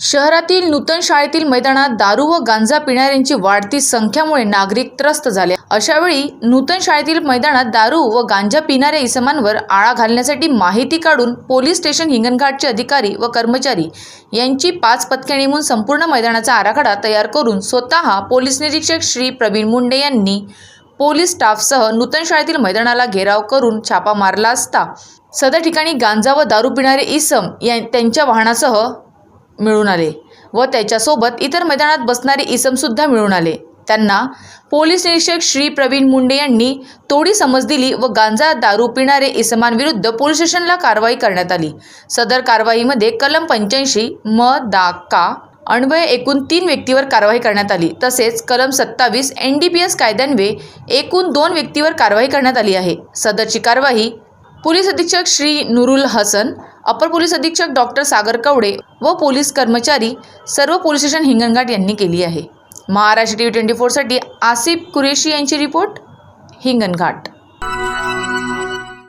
शहरातील नूतन शाळेतील मैदानात दारू व गांजा पिणाऱ्यांची वाढती संख्यामुळे नागरिक त्रस्त झाले. अशावेळी नूतन शाळेतील मैदानात दारू व गांजा पिणाऱ्या इसमांवर आळा घालण्यासाठी माहिती काढून पोलीस स्टेशन हिंगणघाटचे अधिकारी व कर्मचारी यांची पाच पथके नेमून संपूर्ण मैदानाचा आराखडा तयार करून स्वतः पोलीस निरीक्षक श्री प्रवीण मुंडे यांनी पोलीस स्टाफसह नूतन शाळेतील मैदानाला घेराव करून छापा मारला असता. सदर ठिकाणी गांजा व दारू पिणारे इसम या त्यांच्या वाहनासह मिळून आले व त्याच्यासोबत इतर मैदानात बसणारे इसमसुद्धा मिळून आले. त्यांना पोलीस निरीक्षक श्री प्रवीण मुंडे यांनी तोडी समज दिली व गांजा दारू पिणारे इसमांविरुद्ध पोलीस स्टेशनला कारवाई करण्यात आली. सदर कारवाईमध्ये कलम पंच्याऐंशी म दा का अन्वये एकूण तीन व्यक्तीवर कारवाई करण्यात आली. तसेच कलम सत्तावीस एन डी पी एस कायद्यान्वये एकूण दोन व्यक्तीवर कारवाई करण्यात आली आहे. सदरची कारवाई पोलीस अधीक्षक श्री नुरुल हसन अपर पोलीस अधीक्षक डॉक्टर सागर कवडे व पोलीस कर्मचारी सर्व पोलीस स्टेशन हिंगणघाट यांनी केली आहे. महाराष्ट्र टी व्ही ट्वेंटी फोरसाठी आसिफ कुरेशी यांची रिपोर्ट हिंगणघाट.